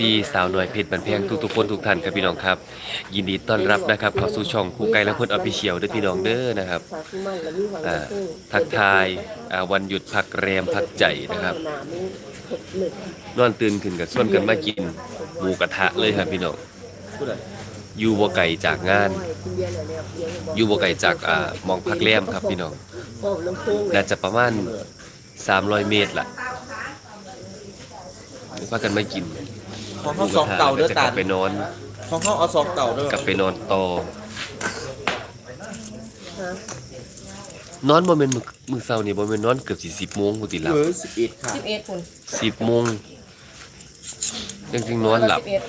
ที่สาวน้อยเพชรบันแพงทุกๆคนทุกท่านครับพี่น้องครับ ยินดีต้อนรับนะครับเข้าสู่ช่องครูไก่และเพื่อนออฟฟิเชียลด้วยพี่น้องเด้อนะครับสาธุมันและมีหวังอ่าทักทายอ่าวันหยุดพักแรมพักใจนะครับนอนตื่นขึ้นกับส่วนกันมากินหมูกระทะเลยครับพี่น้องอยู่บ่ไก่จากงานอยู่บ่ไก่จากอ่ามองพักแรมครับพี่น้องโอ้ลำโพงน่าจะประมาณ300 เมตรล่ะพากันมากิน ของหมูเขากสระองทะเต่าแล้วเด้ก็อจะกตาลับไปนอน ของเขาเอาสองเต่าเด้อกลับไปนอนต่อฮะนอนบ่แม่นมื้อมื้อเช้านี่บ่แม่นนอนเกือบสิ10โมงกูติหลับเบอร์สิบเอ็ดค่ะสิบเอ็ดคน10โมงจริงๆนอนหลับ สิเอ็ด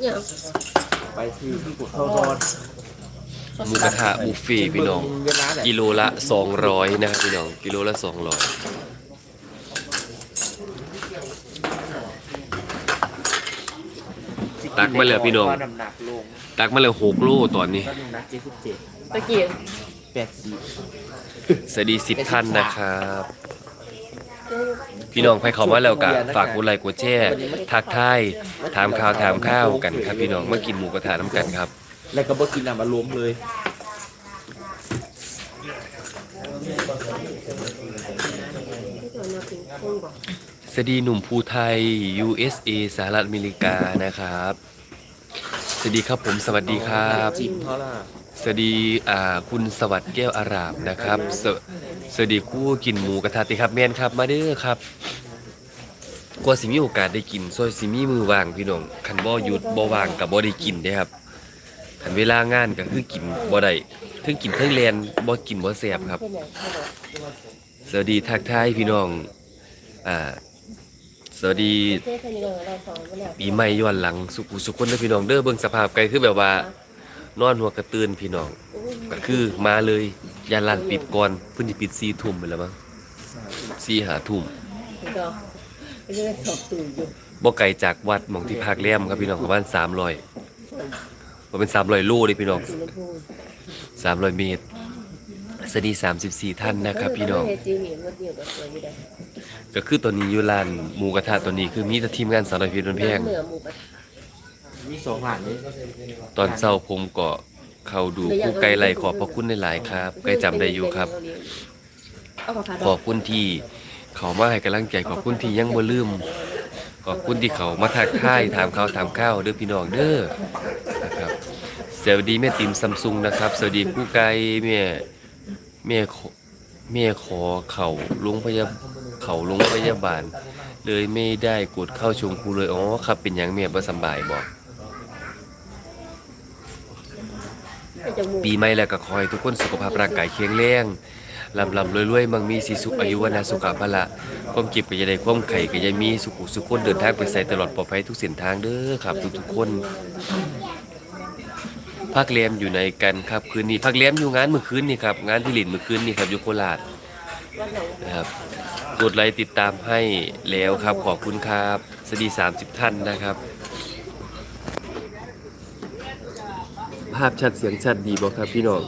เนี่ยไปที่ที่เขานอนหมูกระทะบุฟเฟ่ต์พี่น้อง เวลาไหนกิโลละ 200นะครับพี่น้อง กิโลละ 200 ตักมาเลยพี่น้องว่าน้ำหนักลงตักมาแล้ว6โลตอนนี้ ก็น้ำหนักเจ็ดสิบเจ็ดตะเกียบแปดสิบสวัสดี10ท่านนะครับ พี่น้องใครเข้ามาแล้วก็ฝากกดไลค์กดแชร์ทักทายถามข่าวถามข้าวกันครับ พี่น้องมากินหมูกระทะน้ำกันครับแล้วก็บ่กินน้ำมาล้มเลย ที่ตัวน่าเป็นคงบอกสวัสดีหนุ่มภูไทย USA สหรัฐอเมริกานะครับ สวัสดีครับผมสวัสดีครับ จิมเท่าไหร่สวัสดีอ่าคุณสวัสดิ์แก้วอารามนะครับสวสวัสดีคู่กินหมูกระทะติครับแมนครับมาเด้อครับกว่าสิมีโอกาสได้กินซอยสิมีมือว่างพี่น้องคันบ่หยุดบ่ว่างกับบ่ได้กินเด้ครับคันเวลางานก็คือกินบ่ได้ถึงกินเทั้งแลนบ่กินบ่แซ่บครับ สวัสดีทักทายพี่น้องอ่า สวัสดีปีใหม่ย้อนหลังสุขุสุขคนเด้อพี่น้องเด้อเบิ่งสภาพไกลคือแบบว่า นอนหัวกระตือนพี่น้องก็คือมาเลยยานลานปิดก่อนเพิ่นสิปิด4ทุ่มไปแล้วมั้ง4 5ทุ่มก็ไม่ได้สอบตื่นอยู่บ่ไกลจากวัดหมองที่พักแรมครับพี่น้องประมาณ300บ่เป็น300โลเด้พี่น้องสีชมพู300เมตร สวัสดี34 ท่านนะครับ พี่น้อง ก็คือตอนนี้อยู่ร้านหมูกระทะตอนนี้คือมีแต่ทีมงานสาวน้อยเพชรบ้านแพงเนือหมูมีสองหานนี้ตอนเช้าผมก็เข้าดูคู่ไก่ไหลขอบพระคุณหลายๆครับไก่จำได้อยู่ครับ ขอบคุณที่เขามาให้กำลังใจขอบคุณที่ยังบ่ลืมขอบคุณที่เขามาทักทายถามข่าวถามข้าวเด้อพี่น้องเด้อนะครับสวัสดีแม่ติมซัมซุงนะครับ สวัสดีคู่ไก่แม่ แม่ขอแม่ขอเขาโรงพยาเขาโรงพยาบาล เลยไม่ได้กดเข้าชมครูเลยอ๋อครับเป็นหยังแม่บ่สบายบ่ปีใหม่แล้วก็ขอให้ทุกคนสุขภาพร่างกายแข็งแรงลำลำรวยๆมั่งมีสีสุขอายุวนาสุขภาละความเก็บก็จะได้ความไข่ก็จะมีสุขุสุขคนเดินทางไปใส่ตลอดปลอดภัยทุกเส้นทางเด้อครับ ทุกๆคน พักเลี้ยมอยู่ในกันครับคืนนี้พักเลี้ยมอยู่งานเมื่อคืนนี่ครับงานที่หลินเมื่อคืนนี่ครับอยู่โคราชนะครับกดไลค์ติดตามให้แล้วครับขอบคุณครับสวัสดี30ท่านนะครับ ภาพชัดเสียงชัดดีบ่ครับพี่น้อง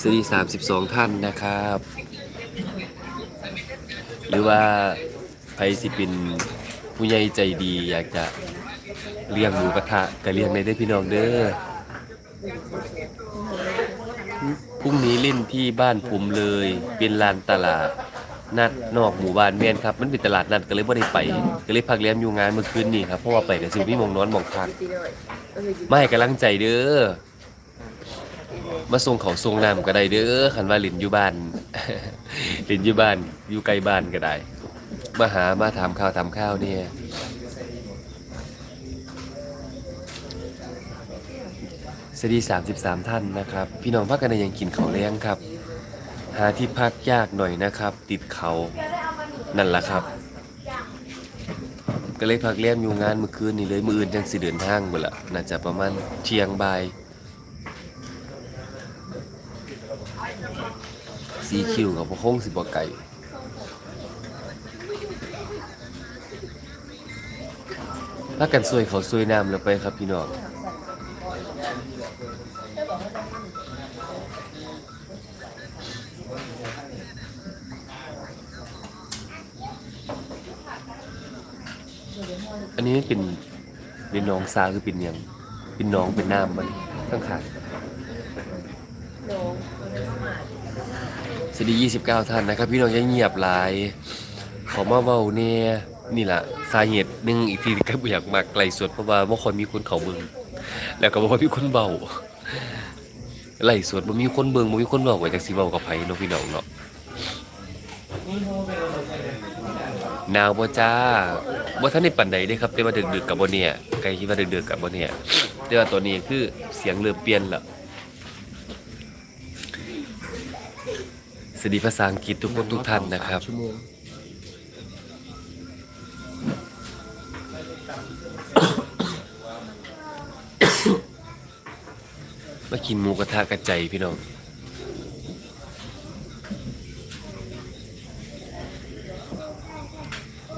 สวัสดี32 ท่านนะครับ หรือว่าใครสิเป็นผู้ใหญ่ใจดีอยากจะเลี้ยงหมูกระทะก็เลี้ยงในได้พี่น้องเด้อพรุ่งนี้เล่นที่บ้านผมเลย เป็นลานตลาดนัดนอกหมู่บ้านแม่นครับ มันเป็นตลาดนัดก็เลยบ่ได้ไป ก็เลยพักเลี้ยงอยู่งานเมื่อคืนนี่ครับเพราะว่าไปก็สิมีหมองนอนมองพักตีหน่ก็คือมาให้กำลังใจเด้อ มาส่งเขาส่งน้ำก็ได้เด้อคันว่าหลินอยู่บ้านหลินอยู่บ้านอยู่ไกลบ้านก็ได้ มาหามาถามข่าวถามข้าวเนี่ยสวัสดี33 ท่านนะครับ พี่น้องพักกันในยังกินเขาวแรงครับ หาที่พักยากหน่อยนะครับ ติดเขานั่นแหละครับ ก็เลยพักเลี้ยมอยู่งานเมื่อคืนนี่เลยมืออื่นจังสิเดินทางเบ่ละน่าจะประมาณเที่ยงบ่าย สีคิวกับพวกคงสิบ่ไก่พากันซวยเขาซวยน้ำแล้วไปครับพี่น้องอันนี้เป็นเป็นน้องซาคือเป็นยังเป็นน้องเป็นน้ำมันข้างขาน้อง สวัสดี 29 ท่านนะครับ พี่น้องอยังเงียบหลาย ขอมาเว้าเนี่ยนี่แหละสาเหตุหนึ่งอีกทีก็บ่อยากมาไกลสุดเพราะว่าบ่ค่อยมีคนเขาเบิงแล้วก็บ่ค่อยมีคนเว้าไล่สวดบ่มีคนเบิ่งบ่มีคนเว้าก็จักสิเว้ากับไผเนาะพี่น้องเนาะนาวบ่จ้าบ่ทันได้ปานใดเด้ครับแต่ว่าดึกๆกับบ่เนี่ยไกลคิดว่าดึกๆกับบ่เนี่ยแต่ว่าตัวนี้คือเสียงเริ่มเปลี่ยนแล้ว สวัสดีภาษาอังกฤษทุกคนทุกท่านนะครับ ชั่วโมงมากินหมูกระทะกระใจพี่น้อง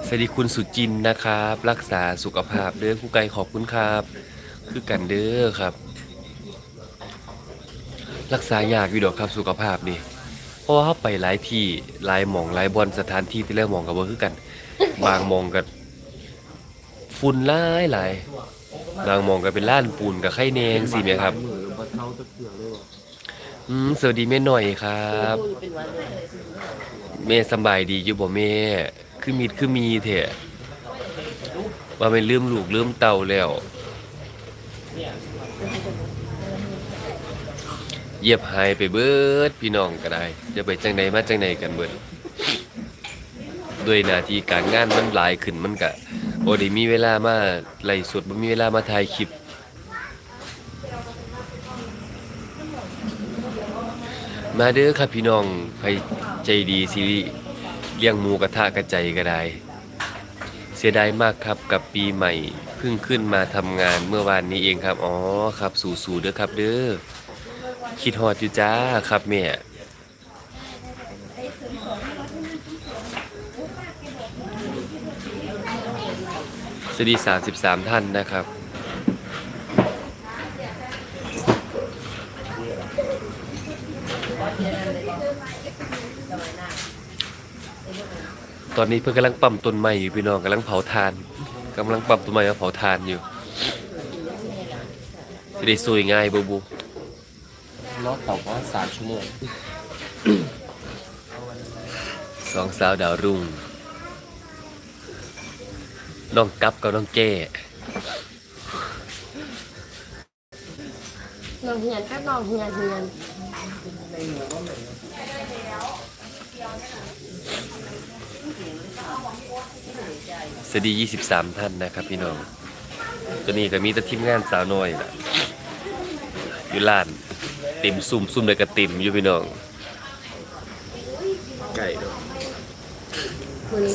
สวัสดีคุณสุจินนะครับ รักษาสุขภาพเด้อครูไก่ขอบคุณครับ คือกันเด้อครับ รักษายากอยู่ดอกครับสุขภาพนี่ ราะว่าเขาไปหลายที่หลายหมองหลายบอนสถานที่ที่เริ่มมองกับว่าคือกัน บางหมองกับฝุ่นหลายหลายบางหมองก็เป็นล้านปูนกับไข่แนงสิแม่ครับมือบ่เท่าตะเกียบเลยว่ะอืมสวัสดีแม่หน่อยครับพูดเป็นวันเลยแม่สำบายดีอยู่บ่แม่ คือมีคือมีเถอะว่าเป็นลืมลูกลืมเต่าแล้ว เยียบหายไปเบิดพี่น้องก็ได้จะไปจังใดมาจังใดกันเบิดด้วยหน้าที่การงานมันหลายขึ้นมันก็บ่ได้มีเวลามาไล่สดบ่มีเวลามาถ่ายคลิปมาเด้อครับพี่น้องใครใจดีสิเลี้ยงหมูกระทะกระใจก็ได้ เสียดายมากครับกับปีใหม่ เพิ่งขึ้นมาทำงานเมื่อวานนี้เองครับ อ๋อครับ สู่ๆเด้อครับเด้อ คิดฮอดอยู่จ้าครับแม่สวัสดี 33 ท่านนะครับตอนนี้เพื่อนกำลังปั๊มต้นไม้อยู่พี่น้องกำลังเผาทานกำลังปั๊มต้นไม้มาเผาทานอยู่จะได้สวยง่ายบูบู รอดต่อว่าสามชั่วโมงสองสาวดาวรุ่งน้องกับกับน้องแก้น้องเฮียนครับน้องเฮียนเฮียนสวัสดี 23 ท่านนะครับพี่น้อง ตัวนี้ก็มีแต่ทีมงานสาวน้อยล่ะอยู่ร้านเต็มซุ่มซุ่มเลยก็เต็มอยู่พี่น้องไก่เนาะ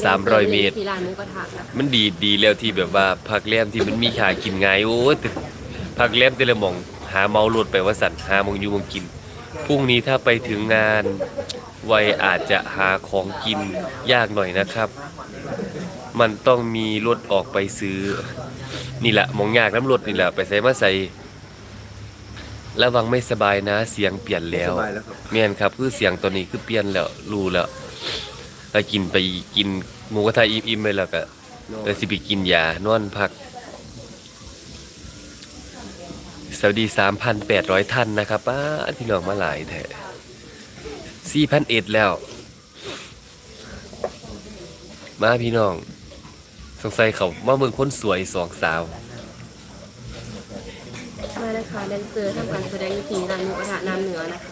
สามร้อยเมตร ที่ร้านหมูกระทะนะมันดีดีแล้วที่แบบว่าพักแรมที่มันมีขากินง่ายโอ้ยแต่พักแรมแต่ละหมองหาเมาหลุดไปว่าสันหาหมองอยู่หมองกินพรุ่งนี้ถ้าไปถึงงานวัยอาจจะหาของกินยากหน่อยนะครับ มันต้องมีรถออกไปซื้อ นี่แหละหมองยากน้ำรถนี่แหละไปใส่มาใส่ ระวังไม่สบายนะเสียงเปลี่ยนแล้วสบายแล้วครับเมียนครับคือเสียงตัวนี้คือเปลี่ยนแล้วรู้แล้วถ้ากินไปกินหมูกระทะอิ่มๆไปแล้วก็เดี๋ยวสิไปกินยานอนพัก สวัสดี 3,800 ท่านนะครับป้าดพี่น้องมาหลายแท้4,001แล้ว มาพี่น้อง สงสัยเขามาเบิ่งคนสวยสองสาว มาเลยค่ะแดนเซอร์ทำการแสดงที่ร้านหมูกระทะน้ำเหนือนะคะ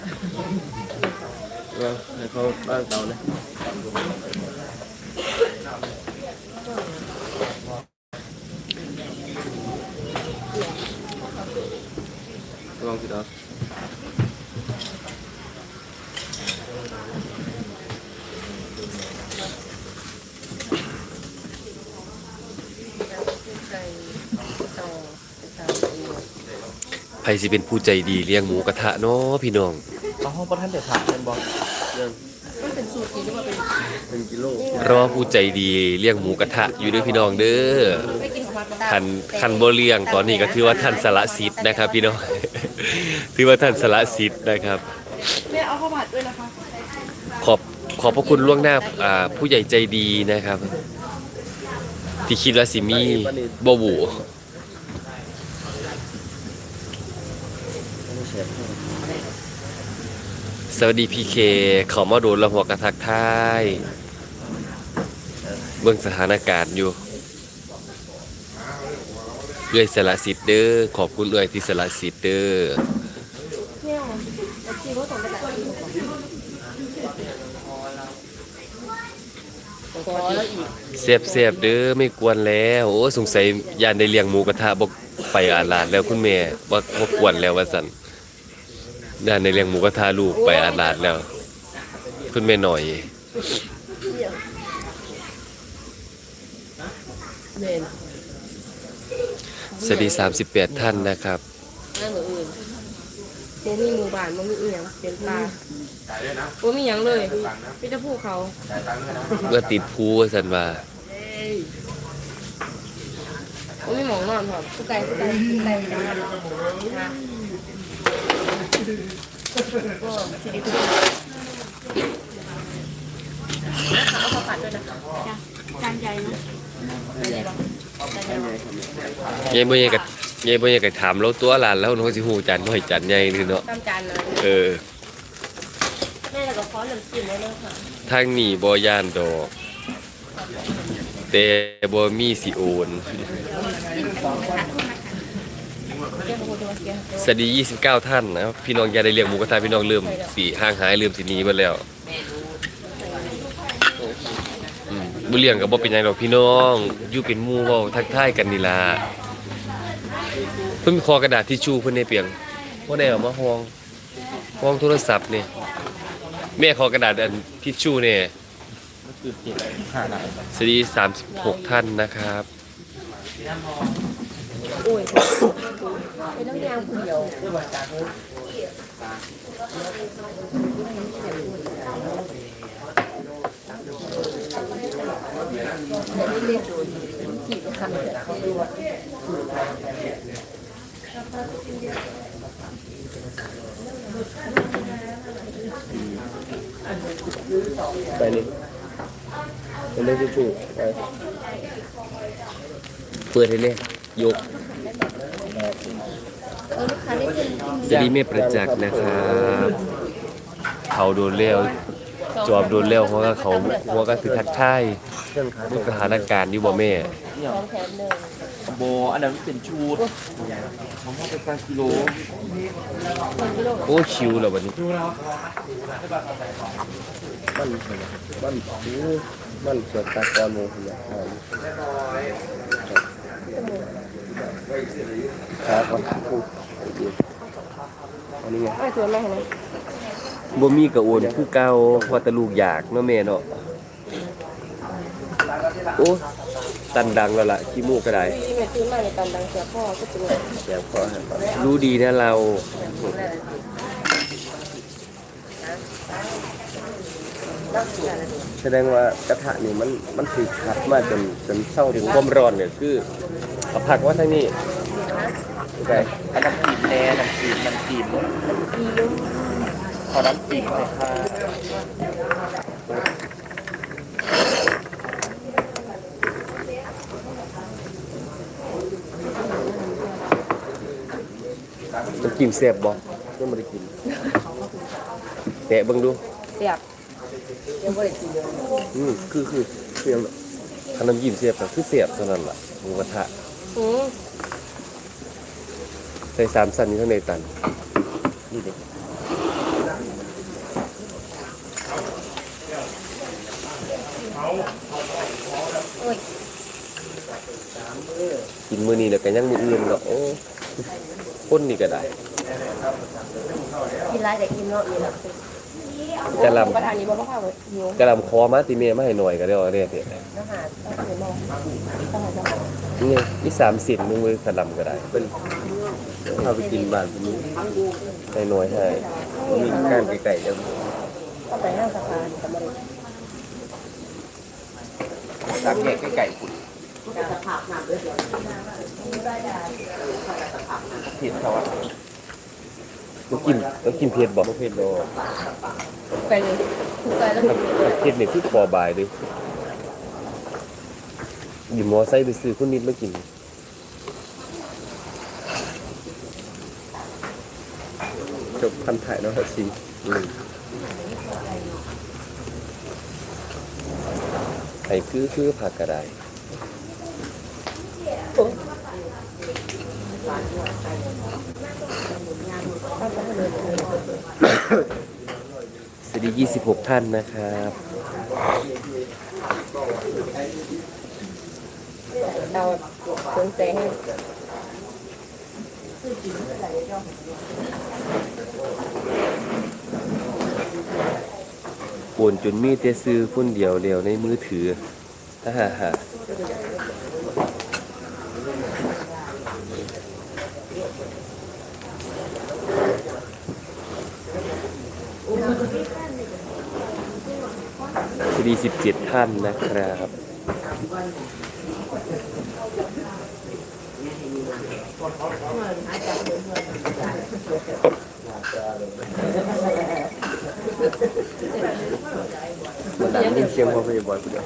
ให้เขาบ้านเตาเลยลองสิครับ ใค รสิเป็นผู้ใจดีเลี้ยงหมูกระทะเนาะพี่น้องเอาห้องประทันเดือดผักเป็นบอกเรื่องมันเป็นสูตรที่เรียกว่าเป็นเป็นกิโลรอผู้ใจดีเลี้ยงหมูกระทะอยู่เด้วยพี่น้องเด้อไม่กินของวัดบ้างทันทันบ่เลี้ยงตอนนี้ก็ถือว่าท่านสละสิทธิ์นะครับ พี่น้อง ถือว่าท่านสละสิทธิ์นะครับ แม่เอาข้าวผัดด้วยนะคะขอบขอบพระคุณล่วงหน้าอ่าผู้ใหญ่ใจดีนะครับ ที่คิดว่าสิมีบ่บู ไม่เชฟ สวัสดีพีเคเขามาดนและหัวกระทักทายเบื้องสถานการณ์อยู่เอื้อยสละสิทธิ์เด้อขอบคุณเอื้อยที่สละสิทธิ์เด้อเอาเอาจีเขาส่งไปตัดที่ขอแล้วอีกเสียบเสียบๆเด้อไม่กวนแล้วโอ้สงสัยยานได้เลี้ยงหมูกระทะบ่ไปอาลาดแล้วคุณแม่บ่บ่กวนแล้วว่าซั่น ยานได้เลี้ยงหมูกระทะลูกไปอาลาดแล้วคุณแม่หน่อยเมนสวัสดี38ท่านนะครับนั่นหรืออื่นโมมีหมู่บ้านโมมีเอียงเป็นปลาโมมีหยังเลยพี่จะพูดเขาเมื่อติดภูว่าซั่นว่าโมมีหมองนอนพร้อมผู้ไก่ผู้ไก่ผู้ไก่ จานใหญ่นะจานใหญ่ปะจานใหญ่ปะยายบ่ยังก็ยายบ่ยังก็ถามเราตัวหลานแล้วน้องสิฮู้จานน้อยจานใหญ่นี่เนาะตามจานนะเออแม่แล้วก็ขอน้ำจิ้มไว้เลยค่ะทางนี้บ่ย่านดอกแต่บ่มีสิโอน เจ้าพูดว่าเกี้ย สวัสดี 29 ท่านนะครับพี่น้องอย่าได้เลี้ยงหมูกระทะพี่น้องเริ่มสิห่างหายเริ่มสิหนีเบิดแล้วอืมบ่เลี้ยงก็บ่เป็นหยังดอกพี่น้องอยู่เป็นหมู่เว้าทักทายกันนี่ล่ะเพิ่นมีคอกระดาษทิชชู่เพิ่นได้เปียงบ่ได้เอามาห้องห้องโทรศัพท์นี่แม่ขอกระดาษอันทิชชู่เนี่ก็คือเจ็ดห้าหลังสวัสดี 36 ท่านนะครับ โอ้ย เป็นต้องยางผู้เดียวไปนี่เป็นเรื่องที่ถูกไปเปิดให้เลยยก สวัสดีแม่ประจักษ์นะครับเขาโดนแล้วจอบโดนแล้วเพราะว่าเขาเพราะว่าก็คือทักทายเครื่องขามีสถานการณ์อยู่บ่แม่เนี่ยสองแถมหนึ่งโบอันนั้นเป็นชูดของพ่อเป็นการกิโลโอ้ชิวแล้วบัดนี้มันมันหูมันเกิดจากกรโมหิยาครับ ครับอันนี้ไงไม่ชวนแม่เห็นไหมบ่มีกระโอนคือเก่าว่าแต่ลูกอยากเนาะแม่เนาะโอ้ตันดังแล้วล่ะขี้มูกก็ได้ที่แม่ซื้อมาในตอนดังเสียพ่อก็ตัวแก้วคอให้ก่อนรู้ดีนะเราแสดงว่ากระทะนี่มันมันถูกขัดมาจนจนเศร้าถึถึงงความร้อนเนี่ยคือเอาผักว่าทางนี้ โอเคอันน้ำจีบแน่น้ำจีบน้ำจีบดีลูกขอน้ำจีบเลยค่ะจะกินแซ่บบ่ยังไม่ได้กินแตะเบิ่งดูเสียบยังไม่ได้กินเลยอืมคือคือเพียงขนมยิ้มแซ่บก็คือแซ่บเท่านั้นล่ะหมูกระทะอืม ใส่สามสันอยู่ข้างในตันนี่เด็กกินมื้อนี้แล้วก็ยังมื้ออื่นก็โอ้คนนี่ก็ได้กินไรแต่กินเนาะนี่แหละกะหล่ำประธานนี้บอกว่าข้าวหิวกะหล่ำคอมาติแม่มาให้หน่อยก็ได้เอาเด้อเด้ออาหารต้องไปมองต้องหาจังหวะนี่มี3สิบนึงมื้อกะหล่ำก็ได้เป็นเข้าไปกินบ้านผมนี้ให้หน่อยให้มีงานไก่ๆเดี๋ยวต้องไปห้างสะพานกับมาเลยสามแยกไก่ๆคุณมผิดเขาอะต้องกินต้องกินเผ็ดบอกบ่เผ็ดดอกไปเลยถูกไปแล้วถ้าถ้าเผ็ดเนี่ยคือคอบายเลยอยู่มอไซค์ไปซื้อคุณนิดมากิน จบคันถ่ายเนาะสิอืมไอ้คือคือผักกระไดสวัสดี 26 ท่านนะครับ เราสนใจให้ โอนจนมีแต่ซื้อคนเดียวเดียวในมือถือฮ่าฮ่าฮ่สวัสดี17ท่านนะครับ มันดังยิ่งเชียงพอไปบ่อยกูเดียว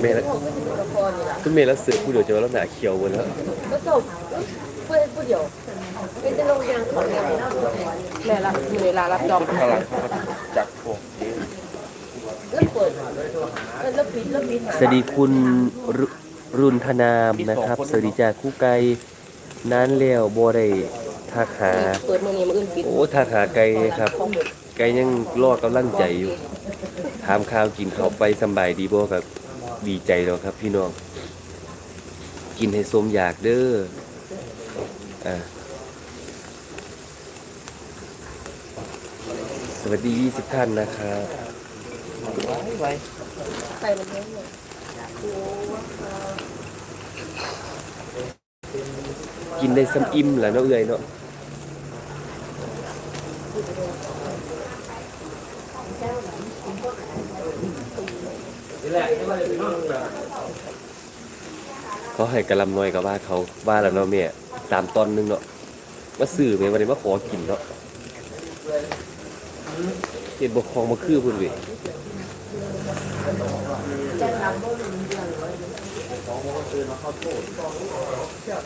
เมย์ละคุณเมย์ละเสือผู้เดียวจะว่าแล้วหนาเขียวหมดแล้วก็จบพูดพูดเดียวเป็นจะลงยางของเนี่ยแม่ละมือลารับจองข้างหลังเขาก็จักพวก สวัสดีคุณรุรุนธนามนะครับ สวัสดีจากคู่ไกลนั้นแล้วบ่ได้ทักหาเปิดมือนี้มืออื่นปิดโอ้ทักหาไกลครับ ไกลยังรอกำลังใจอยู่ ถามข่าวกินเขาวไปสำบายดีบ่ครับดีใจแล้วครับ พี่น้อง กินให้สมอยากเด้ออ่าสวัสดี20ท่านนะครับ ไว้ไปมันเยอะเลยกินได้ซ้ำอิ่มแหล้วเนาะเอ้อยเนาะเขาให้กระลำน้อยกับว่าเขาว่าแล้วเนาะแม่สามตอนนึงเนาะมาซื้อแม่วันนี้มาขอกินเนาะเห็นบกคองมาคือพุ่นเว้ย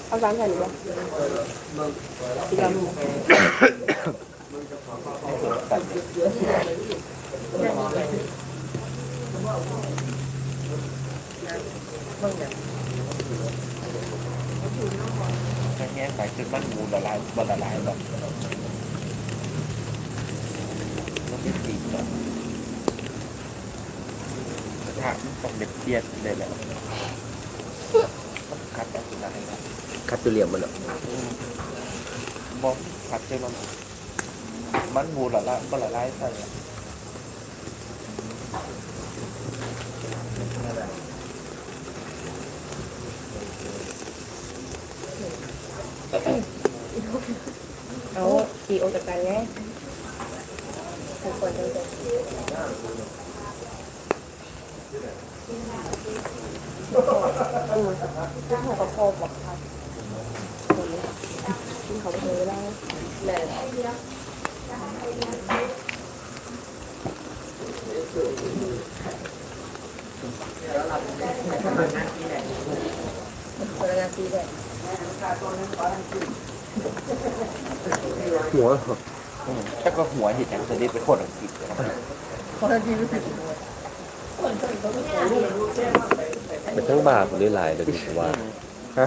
เอาสามแผ่หรือเปล่าสีดำแค่แง่ใส่จนมันหมูละลายบละลายแบบมันไม่ตีหรอกถ้าต้องเด็ดเตี้ยเลยแหละมันคัดเอาสุดท้าย ครับคัดตัวเหลี่ยมมันเนาะบ่คัดจนมันมันหมูละลายบ่ละลายใส่อะเอาขี่ออกจากกันไงทุกคนเลยอืมที่เขาก็พอบอกครับที่เขาไปเจอได้ แหละคนละนาทีเลยหัวอืมถ้าก็หัวเห็ดอย่างจะได้เป็นคนอังกฤษเลยนะคนละทีรู้สึกมันทั้งบาปเลยหลายเลยผมว่าฮะ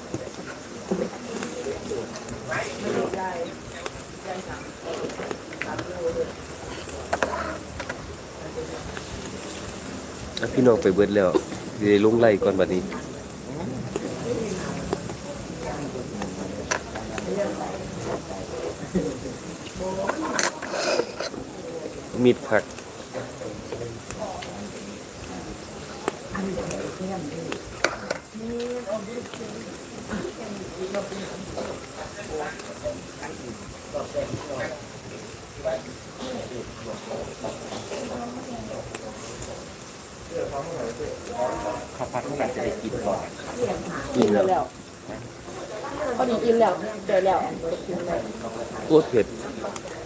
พี่น้องไปเบิดแล้วเดี๋ยวลงไล่ก่อนบัดนี้มีดผัก ข้าวผัดทุกอย่างจะได้กินก่อนกินแล้วแล้วพอดีกินแล้วเจอแล้วกินแล้วโคตรเผ็ด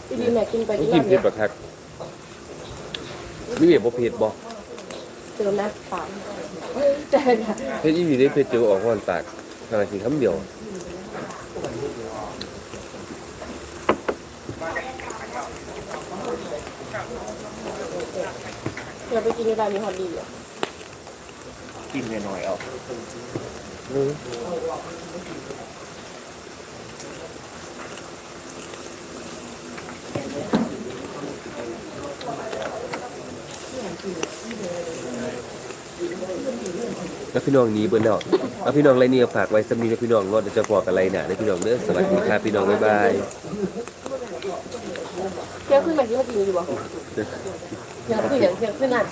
พี่ดีแม่กินไปต้องกินกินแล้วเผ็ดเนี่ยบักคักนี่เบียบ่เผ็ดบ่เจอแม่ปากเฮ้ยใจค่ะเผ็ดอีหลีได้เผ็ดเจอออกก่อนปากขนาดกินคำเดียวเดี๋ยวไปกินในร้านมีฮอตดีอะ กินหน่อยๆเอาอืมแล้วพี่น้องหนี้เบิ่นแล้วเอาพี่น้องไรนี่ก็ฝากไว้สำนีนะพี่น้องรอดจะบอกอะไรน่ะเด้อพี่น้องเด้อสวัสดีครับพี่น้องบ๊ายบายเที่ยงขึ้นมาที่ฮอตดีอยู่บ่เที่ยงขึ้นอย่างเที่ยงขึ้นอะ